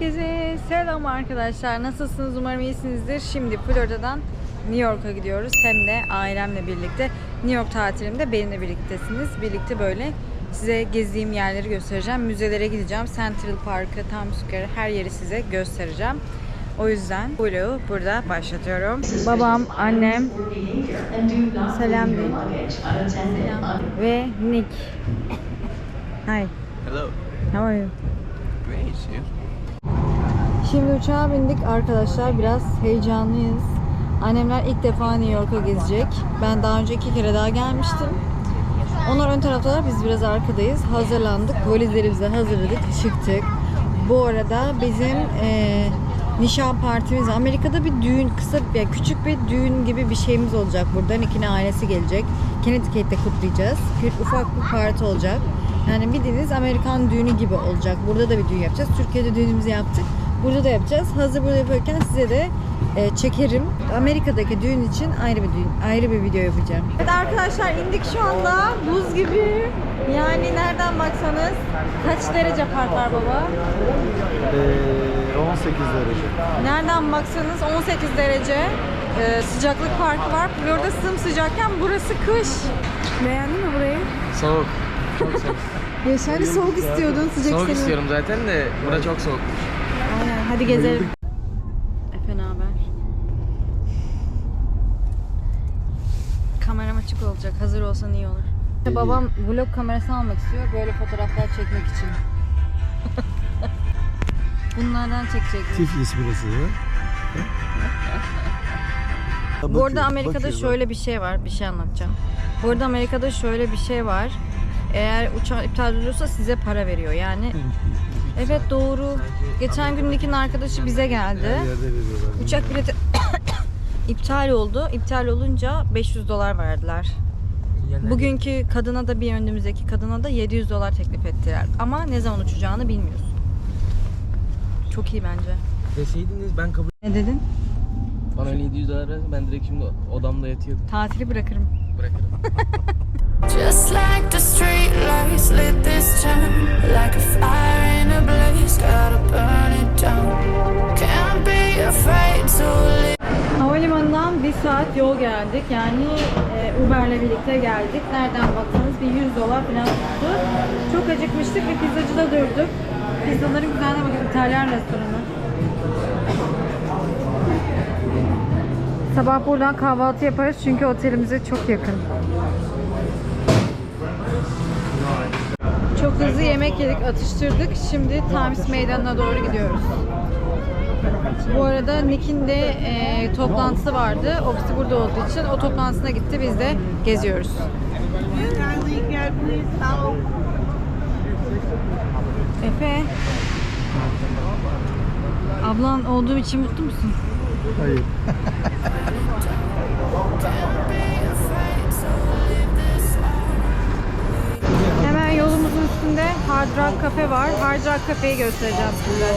Herkese selam arkadaşlar. Nasılsınız? Umarım iyisinizdir. Şimdi Florida'dan New York'a gidiyoruz. Hem de ailemle birlikte. New York tatilimde benimle birliktesiniz. Birlikte böyle size gezdiğim yerleri göstereceğim. Müzelere gideceğim. Central Park'ı, Times Square her yeri size göstereceğim. O yüzden vlogu burada başlatıyorum. Babam, annem, selam. Selam. Ve Nick. Hi. Hello. How are you? Great, you. Şimdi uçağa bindik arkadaşlar. Biraz heyecanlıyız. Annemler ilk defa New York'a gezecek. Ben daha önce iki kere daha gelmiştim. Onlar ön taraftalar, biz biraz arkadayız. Hazırlandık, valizlerimizi hazırladık, çıktık. Bu arada bizim e, nişan partimiz, Amerika'da bir düğün, kısa, yani küçük bir düğün gibi bir şeyimiz olacak burada. Nick'in ailesi gelecek. Connecticut'te kutlayacağız. Bir ufak bir parti olacak. Yani bildiğiniz Amerikan düğünü gibi olacak. Burada da bir düğün yapacağız. Türkiye'de düğünümüzü yaptık. Burada da yapacağız. Hazır burada yaparken size de e, çekerim. Amerika'daki düğün için ayrı bir düğün, ayrı bir video yapacağım. Evet arkadaşlar indik şu anda. Buz gibi. Yani nereden baksanız kaç derece fark var baba? Ee, 18 derece. Nereden baksanız 18 derece e, sıcaklık farkı var. Florida sımsıcakken burası kış. Beğendin mi burayı? Soğuk. Çok soğuk. Ya sen de soğuk istiyordun, sıcak soğuk istemiyorum. istiyorum zaten de bura çok soğuk. Aynen. Hadi gezelim. Efe ne haber? Kameram açık olacak. Hazır olsan iyi olur. Babam vlog kamerası almak istiyor. Böyle fotoğraflar çekmek için. Bunlardan çekecek. Tiflis burası ya. Bu arada Amerika'da şöyle bir şey var. Bir şey anlatacağım. Bu arada Amerika'da şöyle bir şey var. Eğer uçağı iptal olursa size para veriyor. Yani evet doğru. Geçen gün Nick'in arkadaşı bize geldi. Her yerde veriyorlar. Uçak bileti iptal oldu. İptal olunca 500 dolar verdiler. Bugünkü kadına da bir önümüzdeki kadına da 700 dolar teklif ettiler. Ama ne zaman uçacağını bilmiyorsun. Çok iyi bence. Deseydiniz ben kabul Ne dedin? Bana öyle 700 dolar versin ben direkt şimdi odamda yatıyordum. Tatili bırakırım. Bırakırım. Just like the street lights lit this town Like a fire in a blaze, gotta burn it down Can't be afraid to leave Havalimanından bir saat yol geldik. Yani e, Uber'le birlikte geldik. Nereden baksanız bir 100 dolar falan tuttu. Çok acıkmıştık ve pizzacıda durduk. Pizzaların güzelliğine bakın. İtalyan restoranı. Sabah buradan kahvaltı yaparız çünkü otelimize çok yakın. Çok hızlı yemek yedik, atıştırdık. Şimdi Times Meydanı'na doğru gidiyoruz. Bu arada Nick'in de e, toplantısı vardı. Ofisi burada olduğu için o toplantısına gitti. Biz de geziyoruz. Efe. Ablan olduğum için mutlu musun? Hayır. Hemen yolumuzun üstünde Hard Rock Cafe var. Hard Rock Cafe'yi göstereceğim size.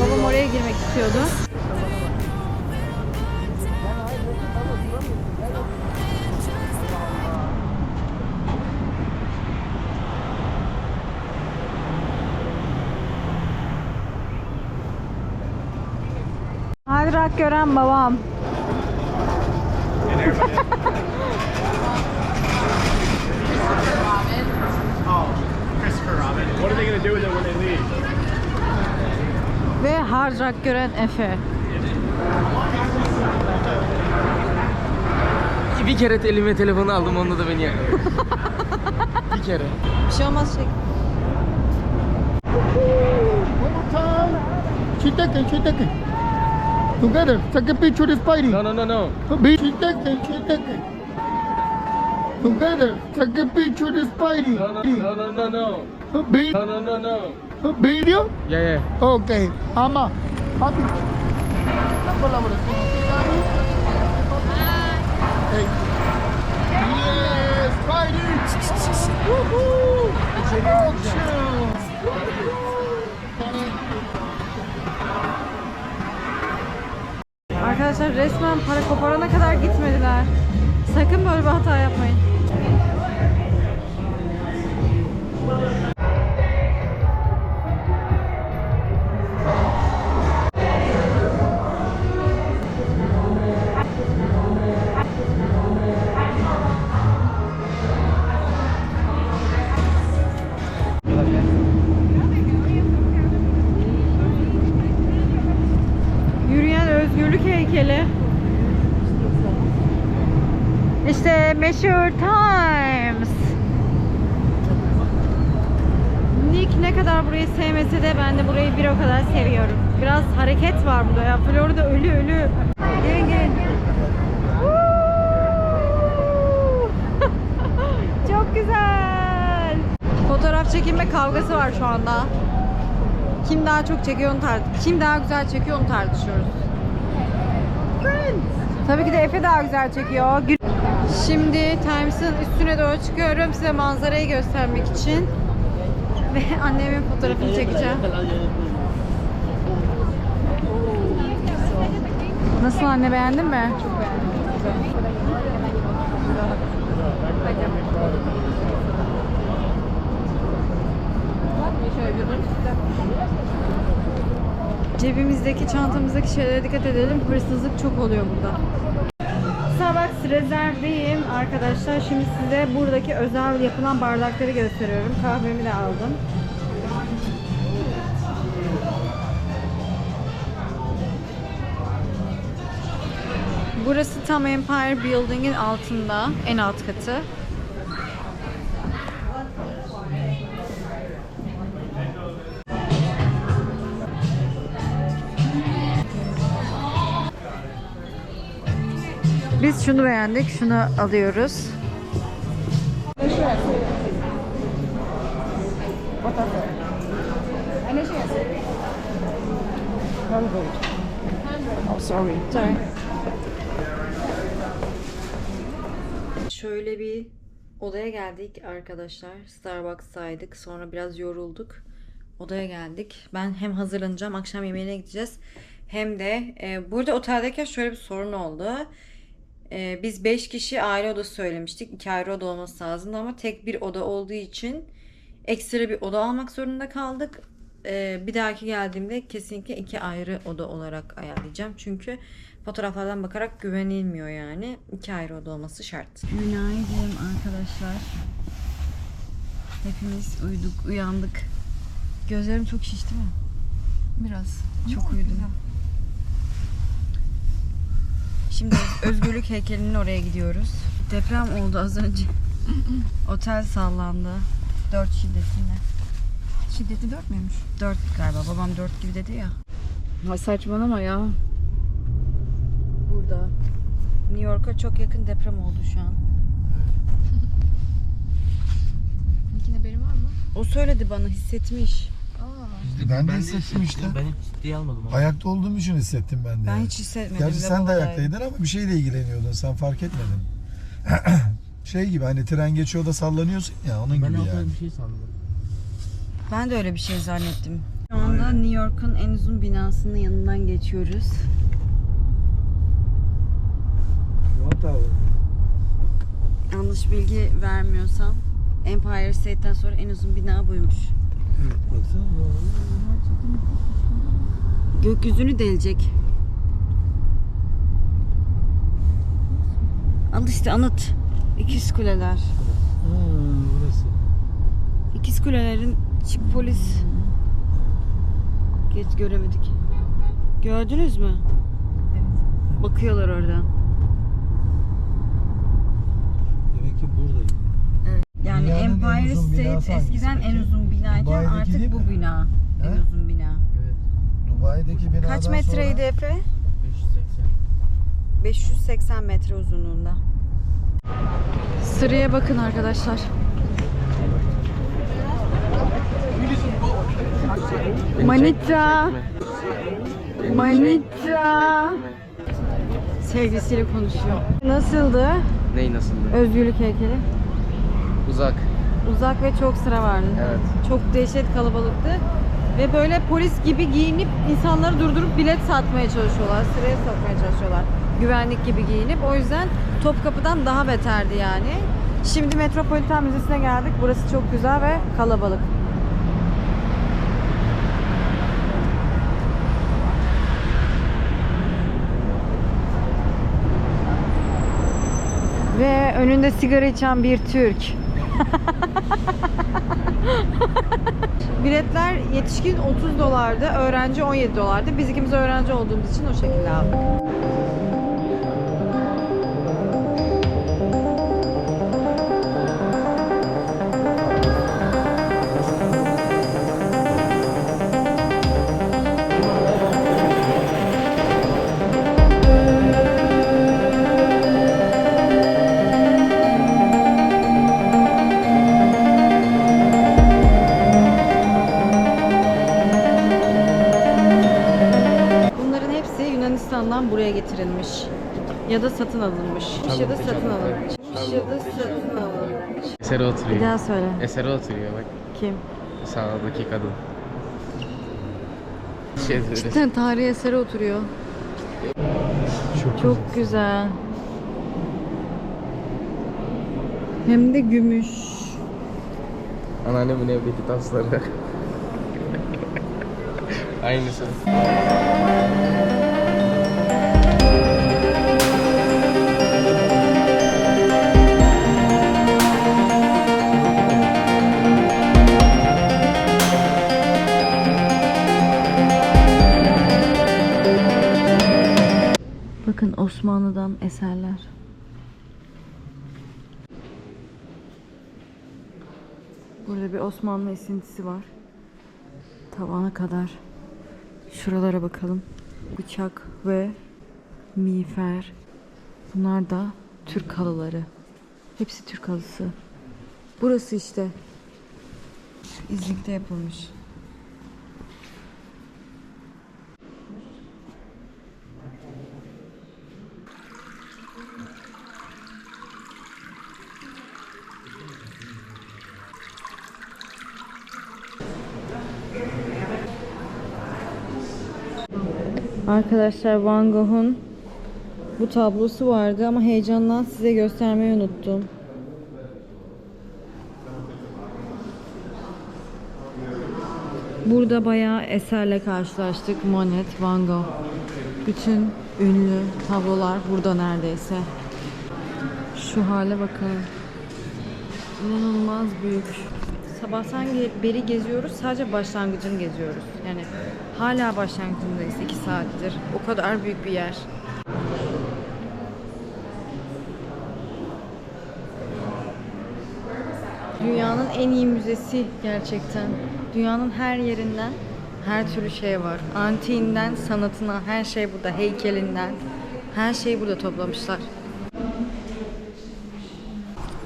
Babam oraya girmek istiyordu. Hard Rock gören babam. Rock gören Efe. Bir kere elime telefonu aldım onda da beni yakaladı. bir kere. Bir şey olmaz şey. Taken, she taken. Together, take a picture of Spidey. No no no no. She taken. Together, take a picture of Spidey. No no no no no No no no no. Video? Yeah yeah. Okay. Ama. Happy. Hey. Yes, Spidey. Woohoo! Action! Arkadaşlar resmen para koparana kadar gitmediler. Sakın böyle bir hata yapmayın. De bir o kadar seviyorum. Biraz hareket var burada ya. Florida ölü ölü. Gelin gelin. Çok güzel. Fotoğraf çekinme kavgası var şu anda. Kim daha çok çekiyor onu tart Kim daha güzel çekiyor onu tartışıyoruz. Tabii ki de Efe daha güzel çekiyor. Şimdi Times'ın üstüne doğru çıkıyorum size manzarayı göstermek için. Ve annemin fotoğrafını çekeceğim. Nasıl anne beğendin mi? Çok beğendim. Cebimizdeki, çantamızdaki şeylere dikkat edelim. Hırsızlık çok oluyor burada. Starbucks rezervdeyim arkadaşlar. Şimdi size buradaki özel yapılan bardakları gösteriyorum. Kahvemi de aldım. Burası tam Empire Building'in altında, en alt katı. Biz şunu beğendik, şunu alıyoruz. Şöyle bir odaya geldik arkadaşlar. Starbucks'taydık. Sonra biraz yorulduk. Odaya geldik. Ben hem hazırlanacağım. Akşam yemeğine gideceğiz. Hem de e, burada oteldeyken şöyle bir sorun oldu. E, biz 5 kişi aile odası söylemiştik. 2 ayrı oda olması lazımdı ama tek bir oda olduğu için ekstra bir oda almak zorunda kaldık. E, bir dahaki geldiğimde kesinlikle iki ayrı oda olarak ayarlayacağım. Çünkü fotoğraflardan bakarak güvenilmiyor yani. İki ayrı oda olması şart. Günaydın arkadaşlar. Hepimiz uyuduk, uyandık. Gözlerim çok şişti mi? Biraz. Çok uyudum. Şimdi özgürlük heykelinin oraya gidiyoruz. Deprem oldu az önce. Otel sallandı. 4 şiddetinde. Şiddeti 4 müymüş? 4 galiba. Babam 4 gibi dedi ya. Ha saçmalama ya. Burada. New York'a çok yakın deprem oldu şu an. Nick'in haberi var mı? O söyledi bana hissetmiş. Ben de hissettim işte. Ben hiç ciddiye almadım abi. Ayakta olduğum için hissettim ben de. Ben hiç hissetmedim. Gerçi sen de babadayım. ayaktaydın ama bir şeyle ilgileniyordun. Sen fark etmedin. şey gibi hani tren geçiyor da sallanıyorsun ya onun Ben gibi altında yani. bir şey sandım. Ben de öyle bir şey zannettim. Şu anda New York'un en uzun binasının yanından geçiyoruz. Yanlış bilgi vermiyorsam Empire State'den sonra en uzun bina buymuş. Evet baksana. Gökyüzünü delecek. Al işte anıt. İkiz kuleler. Ha, burası. İkiz kulelerin çip polis. Geç göremedik. Gördünüz mü? Bakıyorlar oradan. Yani Dünyanın en Empire uzun binası State hangisi eskiden en peki? uzun binayken Dubai'deki artık bu mi? bina. En He? uzun bina. Evet. Dubai'deki binadan Kaç metreydi sonra... Efe? 580. 580 metre uzunluğunda. Sıraya bakın arkadaşlar. Manita. Manita. Sevgilisiyle konuşuyor. Nasıldı Ney nasıldı? özgürlük heykeli? Uzak. Uzak ve çok sıra vardı. Evet. Çok dehşet kalabalıktı. Ve böyle polis gibi giyinip insanları durdurup bilet satmaya çalışıyorlar. Sıraya sokmaya çalışıyorlar. Güvenlik gibi giyinip. O yüzden Topkapı'dan daha beterdi yani. Şimdi Metropolitan Müzesi'ne geldik. Burası çok güzel ve kalabalık. Ve önünde sigara içen bir Türk. Biletler yetişkin 30 dolardı, öğrenci 17 dolardı. Biz ikimiz öğrenci olduğumuz için o şekilde aldık. Ya da satın alınmış. Ya da satın alınmış. Ya da satın alınmış. Esere Bir oturuyor. daha söyle. Esere oturuyor bak. Kim? Sağdaki kadın. Şey. Cidden tarihi esere oturuyor. Çok, Çok güzel. Hem de gümüş. Anneannemin evdeki tasları. Aynısı. Bakın Osmanlı'dan eserler. Burada bir Osmanlı esintisi var. Tavana kadar. Şuralara bakalım. Bıçak ve miğfer. Bunlar da Türk halıları. Hepsi Türk halısı. Burası işte. İznik'te yapılmış. Arkadaşlar Van Gogh'un bu tablosu vardı ama heyecandan size göstermeyi unuttum. Burada bayağı eserle karşılaştık. Monet, Van Gogh. Bütün ünlü tablolar burada neredeyse. Şu hale bakın. İnanılmaz büyük. Sabahtan beri geziyoruz. Sadece başlangıcını geziyoruz. Yani hala başlangıcındayız. 2 saattir. O kadar büyük bir yer. Dünyanın en iyi müzesi gerçekten. Dünyanın her yerinden her türlü şey var. Antiğinden sanatına her şey burada. Heykelinden her şeyi burada toplamışlar.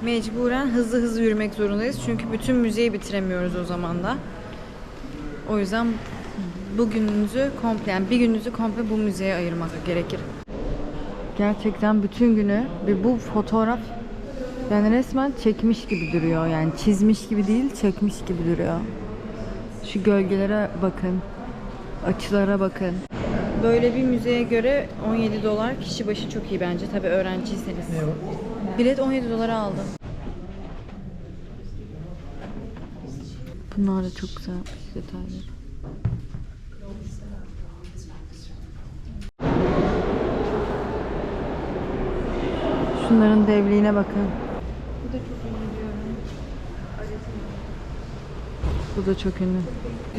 Mecburen hızlı hızlı yürümek zorundayız. Çünkü bütün müzeyi bitiremiyoruz o zaman da. O yüzden bugününüzü komple, yani bir gününüzü komple bu müzeye ayırmak gerekir. Gerçekten bütün günü bir bu fotoğraf yani resmen çekmiş gibi duruyor. Yani çizmiş gibi değil, çekmiş gibi duruyor. Şu gölgelere bakın. Açılara bakın. Böyle bir müzeye göre 17 dolar kişi başı çok iyi bence. Tabii öğrenciyseniz. Bilet 17 dolara aldım. Bunlar da çok güzelmiş detayları. Şunların devliğine bakın. Bu da çok ünlü diyorum. Bu da çok ünlü.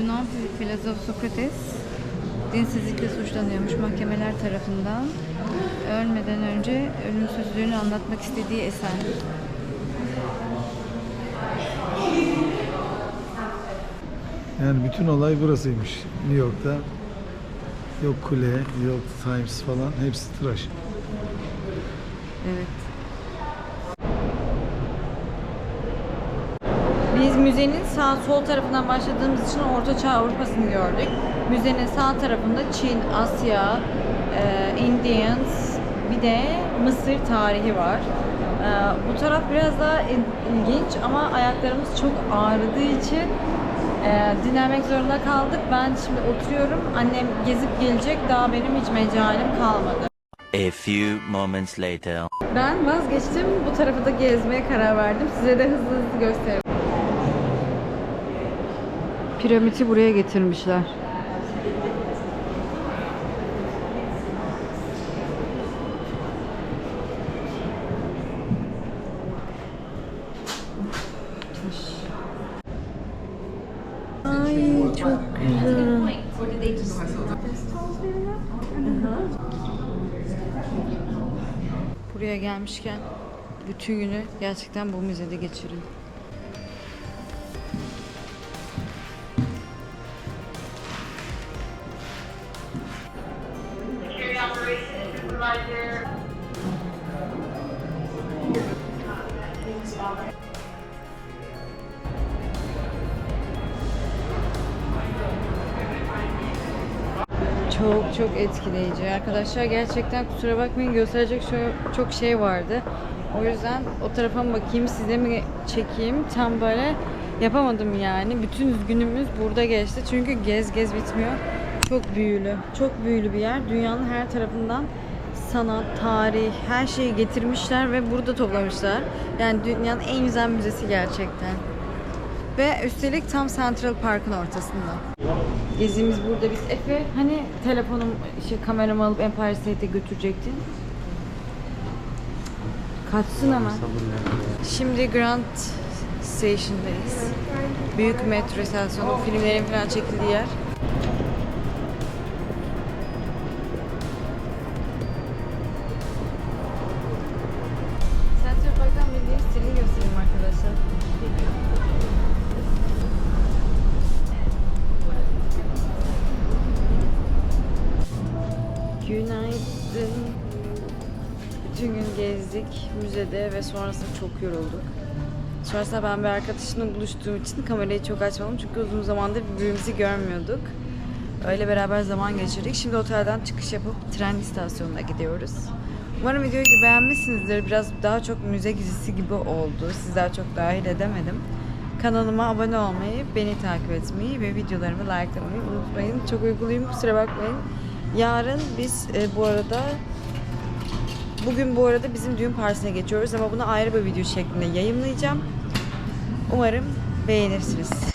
Yunan filozof Sokrates dinsizlikle suçlanıyormuş mahkemeler tarafından. Ölmeden önce ölümsüzlüğünü anlatmak istediği eser. Yani bütün olay burasıymış. New York'ta yok kule, yok Times falan hepsi tıraş. Evet. Biz müzenin sağ sol tarafından başladığımız için Orta Çağ Avrupa'sını gördük. Müzenin sağ tarafında Çin, Asya, e, Indians, bir de Mısır tarihi var. E, bu taraf biraz daha il- ilginç ama ayaklarımız çok ağrıdığı için e, dinlenmek zorunda kaldık. Ben şimdi oturuyorum. Annem gezip gelecek. Daha benim hiç mecalim kalmadı. A few moments later. Ben vazgeçtim. Bu tarafı da gezmeye karar verdim. Size de hızlı hızlı göstereyim. Piramidi buraya getirmişler. Gelmişken bütün günü gerçekten bu müzede geçirin. Etkileyici. Arkadaşlar gerçekten kusura bakmayın gösterecek çok şey vardı. O yüzden o tarafa mı bakayım size mi çekeyim tam böyle yapamadım yani. Bütün günümüz burada geçti. Çünkü gez gez bitmiyor. Çok büyülü. Çok büyülü bir yer. Dünyanın her tarafından sanat, tarih, her şeyi getirmişler ve burada toplamışlar. Yani dünyanın en güzel müzesi gerçekten. Ve üstelik tam Central Park'ın ortasında. Gezimiz burada biz. Efe hani telefonum, şey kameramı alıp Empire State'e götürecektin. Kaçsın hemen. Şimdi Grand Station'dayız. Büyük metro istasyonu, filmlerin falan çekildiği yer. Central Park'tan bildiğim stilini göstereyim arkadaşlar. Gezdik müzede ve sonrasında çok yorulduk. Sonrasında ben bir arkadaşımla buluştuğum için kamerayı çok açmadım çünkü uzun zamandır birbirimizi görmüyorduk. Öyle beraber zaman geçirdik. Şimdi otelden çıkış yapıp tren istasyonuna gidiyoruz. Umarım videoyu beğenmişsinizdir. Biraz daha çok müze gezisi gibi oldu. Siz daha çok dahil edemedim. Kanalıma abone olmayı, beni takip etmeyi ve videolarımı likelamayı unutmayın. Çok uyguluyum kusura bakmayın. Yarın biz e, bu arada Bugün bu arada bizim düğün partisine geçiyoruz ama bunu ayrı bir video şeklinde yayınlayacağım. Umarım beğenirsiniz.